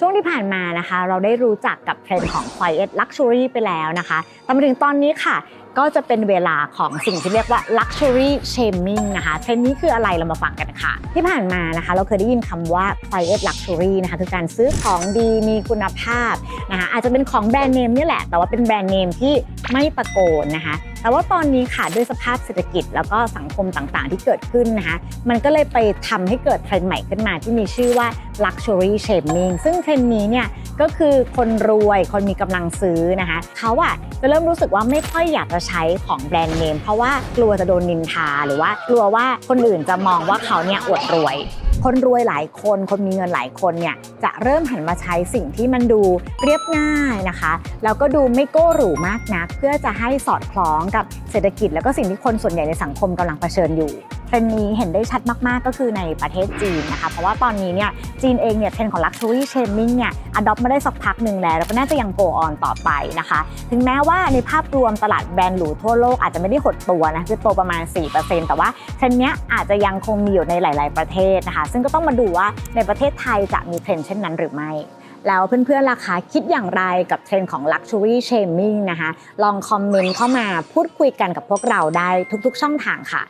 ช่วงที่ผ่านมานะคะ เราได้รู้จักกับเทรนด์ของ Quiet Luxury ไปแล้วนะคะแต่มาถึงตอนนี้ค่ะ ก็จะเป็นเวลาของสิ่งที่เรียกว่า Luxury Shaming นะคะ เทรนด์นี้คืออะไรเรามาฟังกันค่ะ ที่ผ่านมานะคะ เราเคยได้ยินคำว่า Quiet Luxury นะคะคือการซื้อของดีมีคุณภาพนะคะอาจจะเป็นของแบรนด์เนมนี่แหละ แต่ว่าเป็นแบรนด์เนมที่ไม่ตะโกนนะคะ แต่ว่าตอนนี้ค่ะด้วยสภาพเศรษฐกิจแล้วก็สังคมต่างๆ ที่เกิดขึ้นนะคะมันก็เลยไปทำให้เกิดเทรนด์ใหม่ขึ้นมาที่มีชื่อว่า luxury shaming ซึ่งเทรนด์นี้เนี่ยก็คือคนรวยคนมีกำลังซื้อนะคะเขาอะจะเริ่มรู้สึกว่าไม่ค่อยอยากจะใช้ของแบรนด์เนมเพราะว่ากลัวจะโดนนินทาหรือว่ากลัวว่าคนอื่นจะมองว่าเขาเนี่ยอวดรวย คนรวยหลายคนคนมีเงินหลายคนเนี่ยจะเริ่มหันมาใช้สิ่งที่มันดูเรียบง่ายนะคะแล้วก็ดูไม่โก้หรูมากนัก เพื่อจะให้สอดคล้องกับเศรษฐกิจ แล้วก็สิ่งที่คนส่วนใหญ่ในสังคมกำลังเผชิญอยู่เทรนด์นี้เห็นได้ชัดมาก ๆ ก็คือในประเทศจีนนะคะ เพราะว่าตอนนี้เนี่ยจีนเองเนี่ยเทรนด์ของ luxury shaming เนี่ย adopt มาได้สักพักหนึ่งแล้ว แล้วก็น่าจะยัง go on ต่อไปนะคะ ถึงแม้ว่าในภาพรวมตลาดแบรนด์หรูทั่วโลกอาจจะไม่ได้หดตัวนะ คือโตประมาณ 4%แต่ว่าเทรนด์เนี้ยอาจจะยังคงมีอยู่ในหลาย ๆ ประเทศนะคะซึ่งก็ต้องมาดูว่าในประเทศไทยจะมีเทรนด์เช่นนั้นหรือไม่แล้วเพื่อนๆราคาคิดอย่างไรกับเทรนด์ของ luxury shaming นะคะ ลองคอมเมนต์เข้ามาพูดคุยกันกับพวกเราได้ทุกๆช่องทางค่ะ